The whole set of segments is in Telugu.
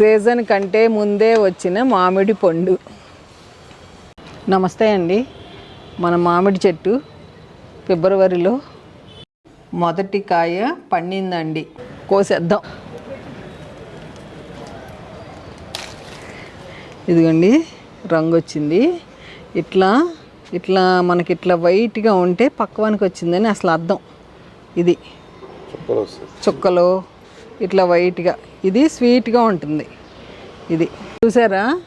సీజన్ కంటే ముందే వచ్చిన మామిడి పండు. నమస్తే అండి. మన మామిడి చెట్టు ఫిబ్రవరిలో మొదటి కాయ పండిందండి. కోసేద్దాం. ఇదిగోండి రంగు వచ్చింది. ఇట్లా ఇట్లా మనకి ఇట్లా వైట్గా ఉంటే పక్వానికి వచ్చిందని అసలు అర్థం. ఇది. చుక్కలు ఇట్లా వైట్గా. ఇది స్వీట్గా ఉంటుంది. ఇది. చూసారా?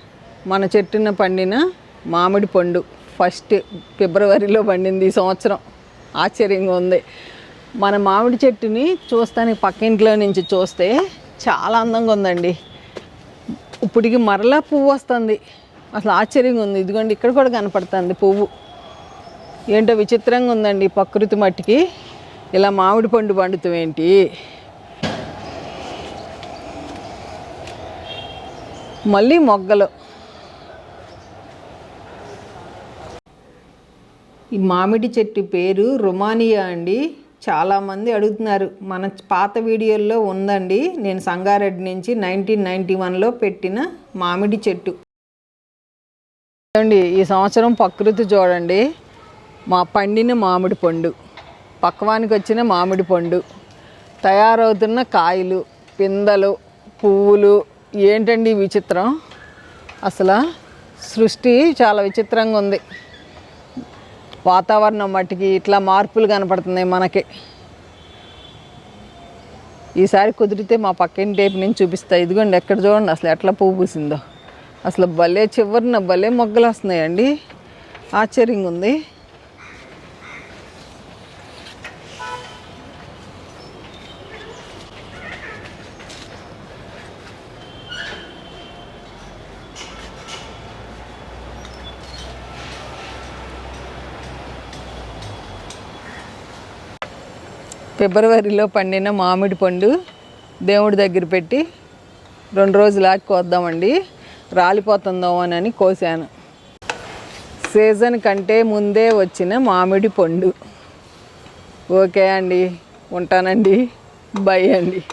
మన చెట్టున పండిన మామిడి పండు. ఫస్ట్ ఫిబ్రవరిలో పండింది ఈ సంవత్సరం. ఆశ్చర్యంగా ఉంది. మన మామిడి చెట్టుని చూస్తానికి పక్కింట్లో నుంచి చూస్తే చాలా అందంగా ఉందండి. ఇప్పటికి మరలా పువ్వు వస్తుంది. అసలు ఆశ్చర్యంగా ఉంది. ఇదిగోండి ఇక్కడ కూడా కనపడుతుంది పువ్వు. ఏంటో విచిత్రంగా ఉందండి ప్రకృతి మట్టికి. ఇలా మామిడి పండు పండుతాం ఏంటి? మళ్ళీ మొగ్గలు. ఈ మామిడి చెట్టు పేరు రుమానియా అండి. చాలామంది అడుగుతున్నారు మన పాత వీడియోల్లో ఉందండి. నేను సంగారెడ్డి నుంచి నైన్టీన్ నైంటీ వన్లో పెట్టిన మామిడి చెట్టు. చూడండి ఈ సంవత్సరం ప్రకృతి చూడండి. మా పండిన మామిడి పండు పక్వానికి వచ్చిన మామిడి పండు తయారవుతున్న కాయలు పిందలు పువ్వులు ఏంటండి విచిత్రం? అసలు సృష్టి చాలా విచిత్రంగా ఉంది. వాతావరణం మట్టికి ఇట్లా మార్పులు కనపడుతున్నాయి మనకి. ఈసారి కుదిరితే మా పక్కింటి టేపు నుంచి చూపిస్తా. ఇదిగోండి ఎక్కడ చూడండి అసలు ఎట్లా పువ్వు పూసిందో. అసలు భలే చివరిన భలే మొగ్గలు వస్తున్నాయండి. ఆశ్చర్యంగా ఉంది. ఫిబ్రవరిలో పండిన మామిడి పండు దేవుడి దగ్గర పెట్టి రెండు రోజులు ఆకి కోద్దామండి. రాలిపోతుందో అని కోసాను. సీజన్ కంటే ముందే వచ్చిన మామిడి పండు. ఓకే అండి. ఉంటానండి. బై అండి.